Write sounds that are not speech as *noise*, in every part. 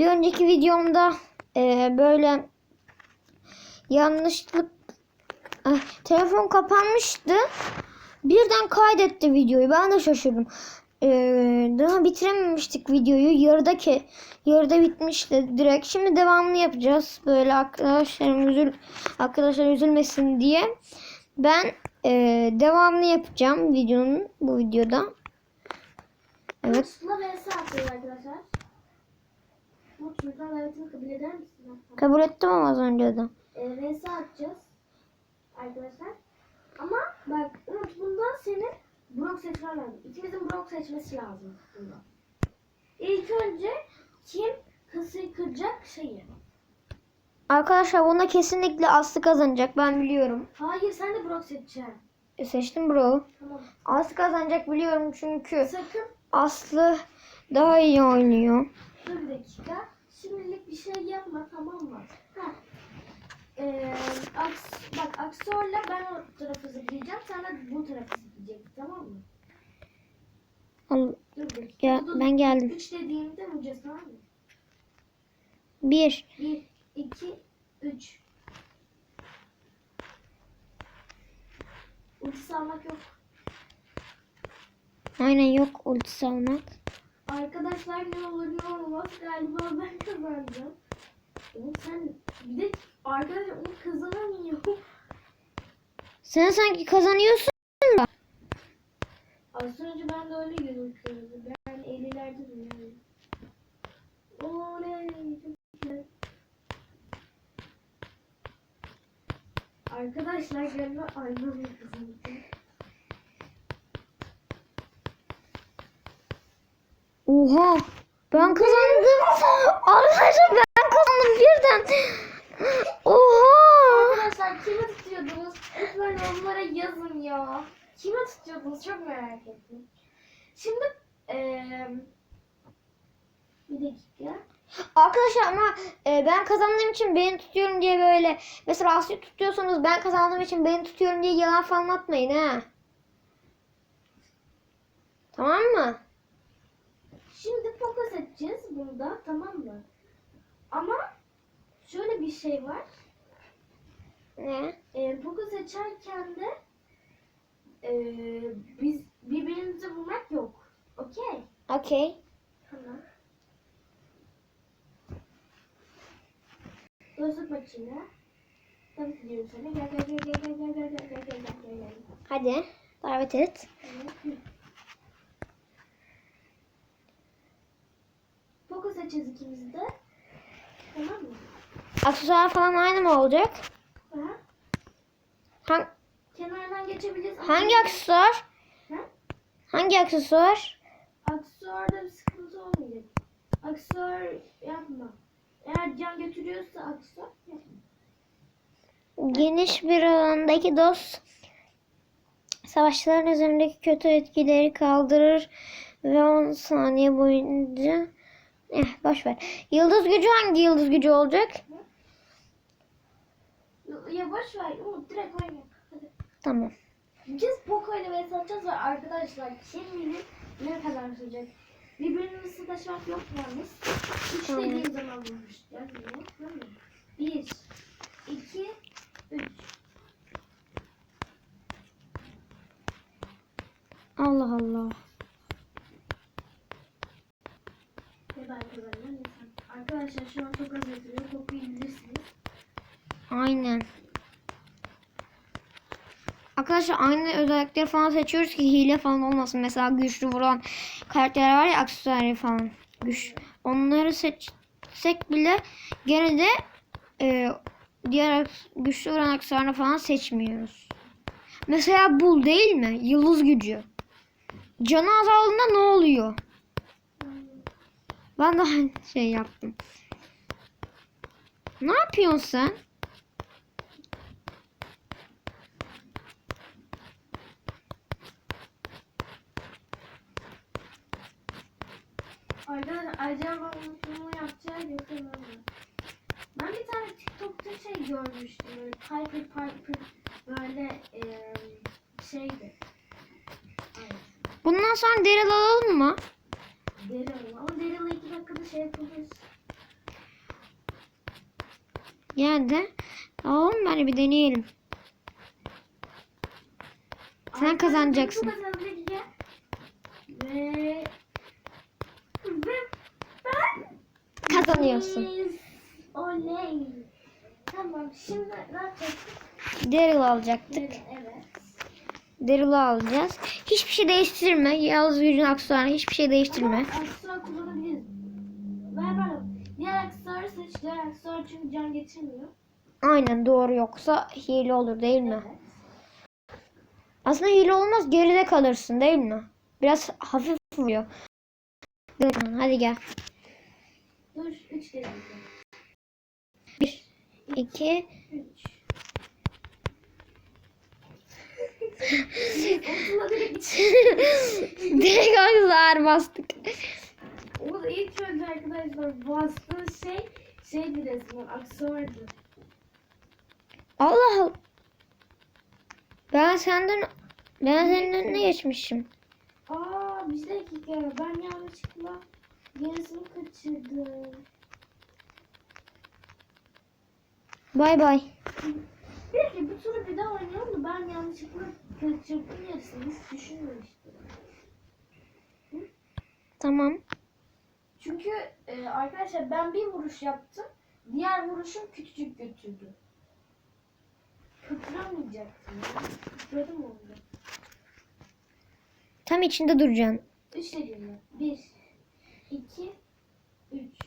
bir önceki videomda e, böyle yanlışlık Ah, telefon kapanmıştı. Birden kaydetti videoyu. Ben de şaşırdım. E, daha bitirememiştik videoyu. Yarıda ki yarıda bitmişti direkt. Şimdi devamını yapacağız. Böyle arkadaşlarım üzül arkadaşlar üzülmesin diye. Ben e, devamını yapacağım videonun bu videoda. Evet. Atıyoruz arkadaşlar. Mut şuradan davetini kabul eder misin? Kabul ettim ama az önce de. E, vs atacağız. Arkadaşlar. Ama bak Umut bundan senin blok seçmen lazım. İkimizin blok seçmesi lazım bundan. İlk önce kim kasayı kıracak şeyi. Arkadaşlar bunda kesinlikle Aslı kazanacak. Ben biliyorum. Hayır sen de blok seçeceksin. E, seçtim bro. Tamam. Aslı kazanacak biliyorum çünkü Sakın Aslı daha iyi oynuyor. dur bir dakika. Şimdilik bir şey yapma tamam mı? Ha. Ee, aks, bak aksorla ben o tarafı zıplayacağım. Sen de bu tarafı zıplayacaksın tamam mı? Al- Dur dakika. Ya Dur, ben geldim. 3 dediğimde vuracağız tamam mı? Bir. 1, 2, 3. Ultisi almak yok. Aynen yok ultisi almak. Arkadaşlar ne olur ne olmaz galiba ben kazanacağım. Oğlum sen bir de arkadaşlar onu kazanamıyor. Sen sanki kazanıyorsun. Az önce ben de öyle gözüküyordu. Ben 50'lerde duyuyorum. Oley çok güzel. Arkadaşlar galiba aynı kazandı. Oha. Ben kazandım. Arkadaşlar ben kazandım birden. Oha. Arkadaşlar kime tutuyordunuz? Lütfen yorumlara yazın ya. Kime tutuyordunuz? Çok merak ettim. Şimdi eee bir dakika. Arkadaşlar ama e, ben kazandığım için beni tutuyorum diye böyle mesela Aslı tutuyorsanız ben kazandığım için beni tutuyorum diye yalan falan atmayın ha. Tamam mı? Fokus edeceğiz burada tamam mı? Ama şöyle bir şey var. Ne? E, fokus seçerken de e, biz birbirimizi vurmak yok. Okey. Okey. Tamam. Dostluk maçına. Tabii ki diyorum sana. Gel gel gel gel gel gel gel gel gel gel gel. Hadi davet et. Evet. Fokus edeceğiz ikimiz de. Tamam mı? Aksesuar falan aynı mı olacak? Aha. Han- Kenardan geçebiliriz. ama- hangi aksesuar? Ha? Hangi aksesuar? Aksesuarda bir sıkıntı olmayacak. Aksesuar yapma. Eğer can götürüyorsa aksesuar yapma. Geniş bir alandaki dost savaşçıların üzerindeki kötü etkileri kaldırır ve 10 saniye boyunca eh boş ver. Yıldız gücü hangi yıldız gücü olacak? Ya boş ver Umut direkt oyna. Hadi. Tamam. Biz ile vs atacağız ve arkadaşlar kim bilir ne kadar sürecek. Birbirimizi taşımak yok yalnız. Üç Tamam. dediğim zaman mı? Bir, iki, üç. Allah Allah. Ve ben kazanıyorum. Neyse. Arkadaşlar şu an çok az yazıyor. Aynen. Arkadaşlar aynı özellikleri falan seçiyoruz ki hile falan olmasın. Mesela güçlü vuran karakterler var ya aksesuarı falan. Güç. Onları seçsek bile gene de e, diğer güçlü vuran aksesuarını falan seçmiyoruz. Mesela bul değil mi? Yıldız gücü. Canı azaldığında ne oluyor? Ben de aynı şey yaptım. Ne yapıyorsun sen? Arkadaşlar acaba unuttuğumu yapacağı yok inanmıyorum. Ben bir tane TikTok'ta şey görmüştüm. Böyle Piper Piper böyle eee şeydi. Bundan sonra Daryl alalım mı? Daryl ama Daryl'ı iki dakikada şey yapabiliriz. Geldi. Tamam bari bir deneyelim. Sen kazanacaksın. Bu kazanacak ya. Ve... Kazanıyorsun. Oley. Tamam şimdi ne yapacağız? Daryl alacaktık. Evet. Daryl'ı alacağız. Hiçbir şey değiştirme. Yağız gücün aksesuarı hiçbir şey değiştirme. Ama aksesuar kullanabiliriz. Ver bana. Diğer aksesuarı seç. Aksesuar çünkü can getirmiyor. Aynen doğru yoksa hile olur değil mi? Evet. Aslında hile olmaz geride kalırsın değil mi? Biraz hafif vuruyor. Hadi gel. Dur 3 dedim. 1, 2, 3. Okula direkt aksesuar *laughs* bastık. O da ilk önce arkadaşlar bastığı şey şeydi resmen aksesuardı. Allah Allah. Ben senden ben senin önüne geçmişim. Aa bir dakika ben yanlışlıkla yarısını kaçırdım. Bay bay. Belki bu turu bir daha oynayalım da ben yanlışlıkla kaçırdım yarısını hiç düşünmemiştim. Tamam. Çünkü e, arkadaşlar ben bir vuruş yaptım. Diğer vuruşum küçücük götürdü. Kıpıramayacaktım ya. Kıpırdım oldu. Tam içinde duracaksın. Üç dedim mi? Bir, iki, üç.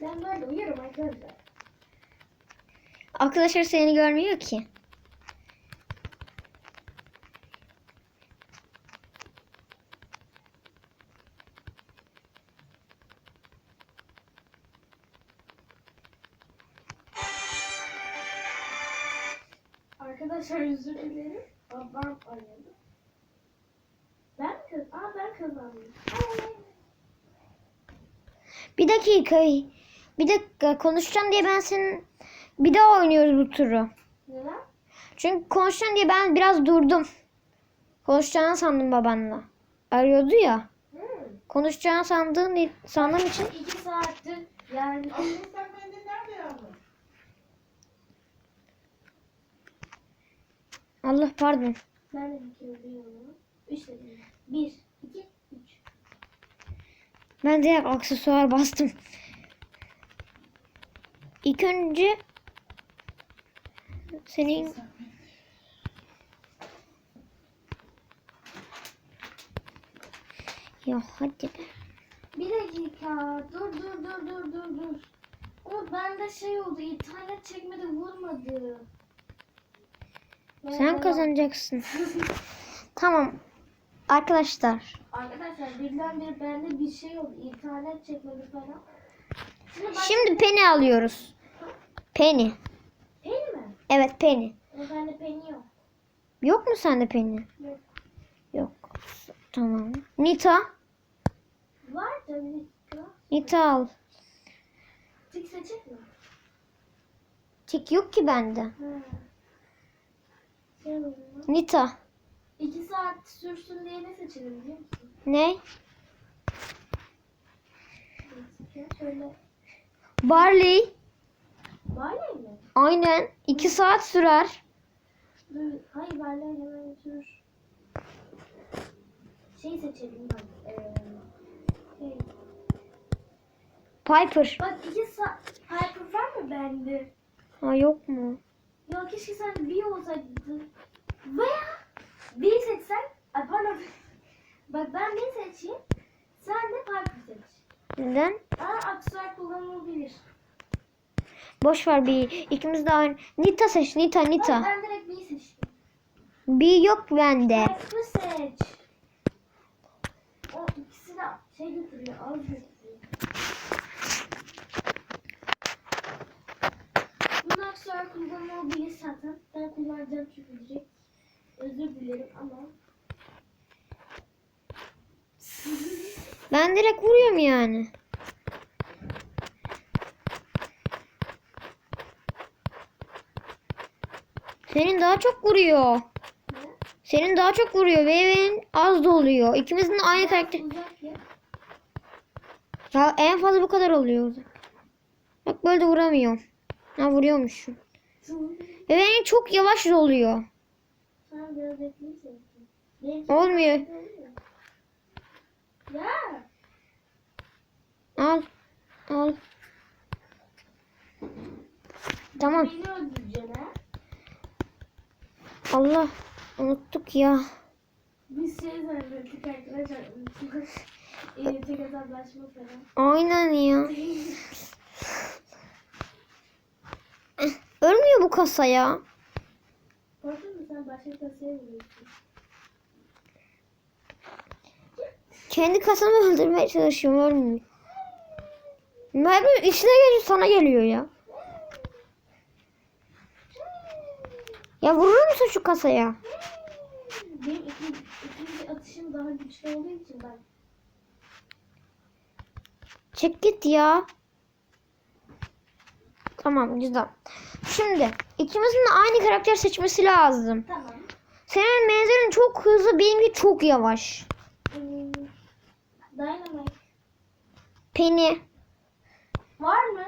ben böyle uyuyorum arkadaşlar. Arkadaşlar seni görmüyor ki. Bir dakika. Bir dakika konuşacağım diye ben senin bir daha oynuyoruz bu turu. Neden? Çünkü konuşacağım diye ben biraz durdum. Konuşacağını sandım babanla. Arıyordu ya. Hmm. Konuşacağını sandığın sandığım için İki saattir yani. sen benden nerede yavrum? Allah pardon. Ben de bir kere duyuyorum. Üç dedim. Bir, üç. Ben direkt aksesuar bastım. İlk önce senin ya hadi be. Bir dakika. Dur dur dur dur dur dur. Ama bende şey oldu. internet çekmedi vurmadı. Sen kazanacaksın. *laughs* tamam. Arkadaşlar. Arkadaşlar birdenbire bende bir şey oldu. İnternet çekmedi falan. Şimdi. Şimdi Penny alıyoruz. Penny. Penny mi? Evet Penny. Ama bende penny yok. Yok mu sende Penny? Yok. Yok. Tamam. Nita. Var tabii. bir dakika. Nita al. Tık seçecek mi? Tik yok ki bende. Ha. Mu? Nita. İki saat sürsün diye ne seçelim biliyor musun? Ne? Şöyle. Barley. Barley mi? Aynen. 2 saat sürer. Hayır Barley hemen dur. Şey seçelim bak. Ee, şey. Piper. Bak iki saat. Hyper var mı bende? Ha yok mu? Ya keşke sen bir olsaydı. Veya bir seçsen. Ay pardon. *laughs* Bak ben bir seçeyim. Sen de Piper seç. Neden? Aa aksesuar kullanılabilir. Boş ver bir. İkimiz de aynı. Nita seç. Nita Bak Nita. ben direkt bir seçtim. Bir yok bende. Piper seç. O ikisi de şey götürüyor. Az götürüyor. Bunun aksesuar kullanılabilir zaten. Ben kullanacağım çünkü direkt. Özür dilerim ama. Ben direkt vuruyorum yani. Senin daha çok vuruyor. Ne? Senin daha çok vuruyor ve benim az da oluyor. İkimizin de aynı karakter. Ya en fazla bu kadar oluyor. Bak böyle de vuramıyorum. Ha vuruyormuşum. Ve benim çok yavaş oluyor. Biraz Olmuyor. Ya. Al. Al. Tamam. Beni öldüreceksin ha. Allah. Unuttuk ya. Biz şey zannettik arkadaşlar. Ee, tek hesaplaşma falan. Aynen ya. Ölmüyor bu kasa ya. Mu sen başka kasaya vuruyorsun? Kendi kasamı öldürmeye çalışıyorum. Mermi içine geliyor sana geliyor ya. Ya vurur musun şu kasaya? Benim ikinci, ikinci atışım daha güçlü olduğu için ben Çek git ya. Tamam güzel. Şimdi ikimizin de aynı karakter seçmesi lazım. Tamam. Senin menzilin çok hızlı, benimki çok yavaş. Hmm, Dynamite. Penny. Var mı?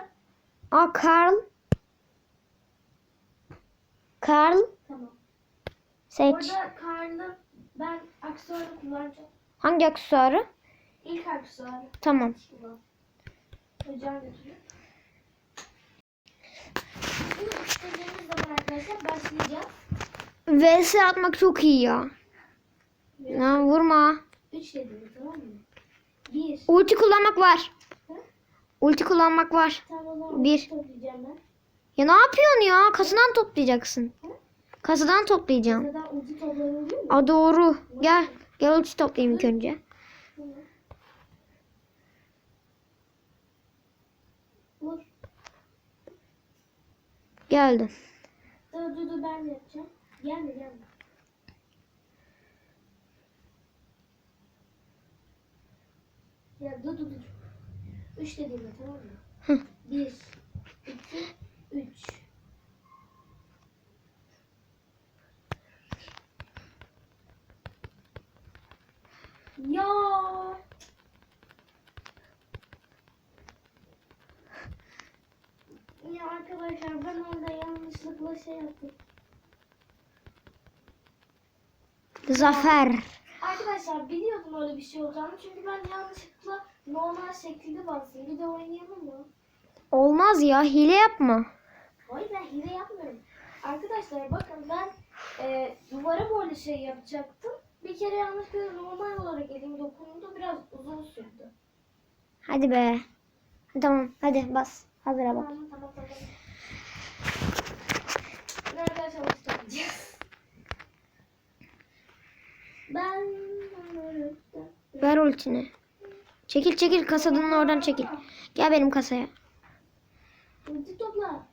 Aa Carl. Carl. Tamam. Seç. Orada Karl'ın ben aksesuarını kullanacağım. Hangi aksesuarı? İlk aksesuarı Tamam. Hocam götürüyor. Şimdi istediğimiz zaman arkadaşlar başlayacağız. VS atmak çok iyi ya. Ya vurma. Üç dediğimiz tamam mı? Bir. Ulti kullanmak var. Hı? Ulti kullanmak var. Tamam Bir. Ya ne yapıyorsun ya? Kasadan toplayacaksın. Kasadan toplayacağım. Neden ulti mu? Aa doğru. Gel. Gel ulti toplayayım ilk önce. Tamam. Vur. Geldim. Dur dur dur ben yapacağım. Gelme gelme. Ya dur dur dur. Üç dediğimde tamam mı? Hı. Bir, iki, üç. Ya. Ya arkadaşlar ben orada yanlışlıkla şey yaptım. Zafer. Arkadaşlar biliyordum öyle bir şey olacağını çünkü ben yanlışlıkla normal şekilde bastım. Bir de oynayalım mı? Olmaz ya. Hile yapma. Hayır ben hile yapmıyorum. Arkadaşlar bakın ben e, duvara böyle şey yapacaktım. Bir kere yanlışlıkla normal olarak elim dokundu. Biraz uzun sürdü. Hadi be. Tamam. Hadi bas. Hazıra bak. Tamam tamam tamam. Arkadaşlar ulti toplayacağız. Ben Ver ultini. Çekil çekil kasadan oradan çekil. Gel benim kasaya. ulti topla.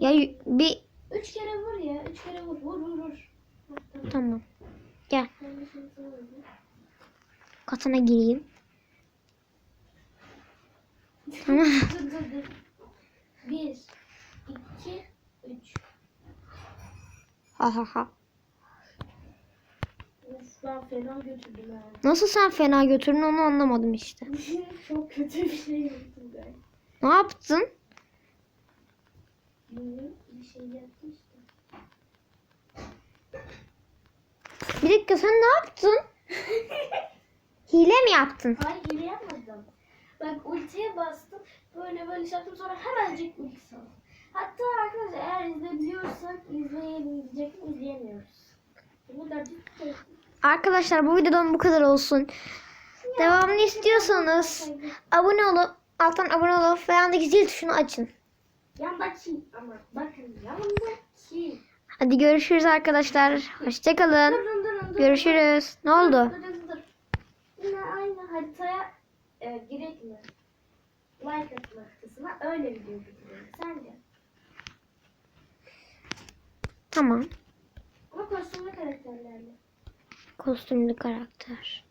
Ya bir Üç kere vur ya. Üç kere vur. Vur vur vur. Tamam. Gel. Kasana gireyim. *laughs* Tamam. dur dur dur. Bir, iki, üç. Ha ha ha. Ben fena götürdüm ha. Nasıl sen fena götürdün onu anlamadım işte. *laughs* Çok kötü bir şey yaptım ben. Ne yaptın? Bilmiyorum bir şey yaptım işte. Bir dakika sen ne yaptın? *laughs* Hile mi yaptın? Hayır hile yapmadım. Bak ultiye bastım. Böyle böyle şey yaptım sonra hemencik ulti saldım. Hatta arkadaşlar eğer izleyebiliyorsak izleyelim diyecektim izleyemiyoruz. Da Arkadaşlar bu videodan bu kadar olsun. Devamını istiyorsanız abone olup alttan abone olup ve yandaki zil tuşunu açın. Yandaki ama bakın yanındaki. Hadi görüşürüz arkadaşlar. Hoşçakalın. Durun durun durun. Görüşürüz. Ne oldu? Dur dur dur. Yine aynı haritaya e, girek mi? Like atmak kısmına öyle video bitirelim. Sence? Tamam. Ama kostümlü karakterlerle. Kostümlü karakter.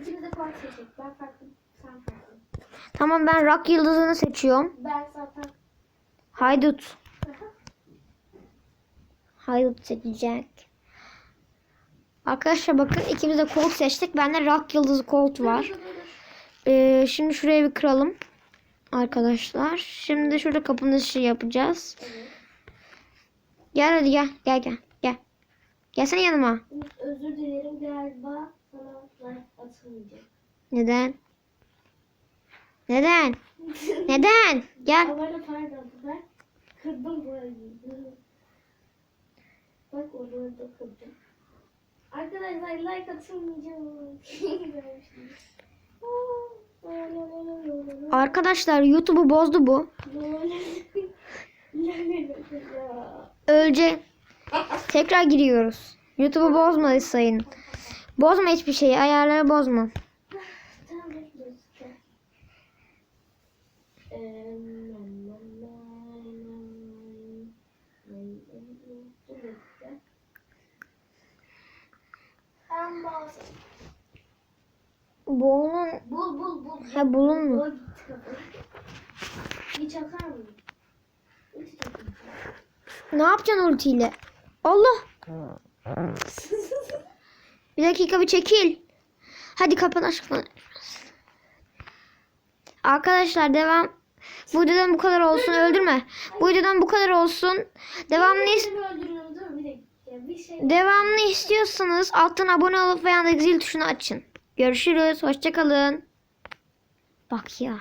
İkimiz de farklı seçecek. Ben farklı, sen farklı. Tamam ben rock yıldızını seçiyorum. Ben zaten... Haydut. Haydut seçecek. Arkadaşlar bakın ikimiz de Colt seçtik. Bende rock yıldızı Colt var. Ee, şimdi şuraya bir kıralım. Arkadaşlar. Şimdi şurada kapanışı yapacağız. Evet. Gel hadi gel. Gel gel. Gel. Gelsene yanıma. Özür dilerim galiba sana like atılmayacak. Neden? Neden? *laughs* Neden? Gel. Havada pardon ben kırdım bu arada. Bak orada da kırdım. Arkadaşlar like atılmayacak. Arkadaşlar YouTube'u bozdu bu. *laughs* Ölce. Tekrar giriyoruz. YouTube'u bozma sayın. Bozma hiçbir şeyi. Ayarları bozma. Onun... Bul bul bul. Ha, bulun mu? Bir çakar mı? Ne yapacaksın ultiyle? Allah. *laughs* Bir dakika bir çekil. Hadi kapan aşkına. Arkadaşlar devam. Bu videodan bu kadar olsun. Öldürme. Bu videodan bu kadar olsun. Devamını is-. Bir şey. devamını istiyorsanız alttan abone olup ve yandaki zil tuşunu açın. Görüşürüz. Hoşçakalın. Bak ya.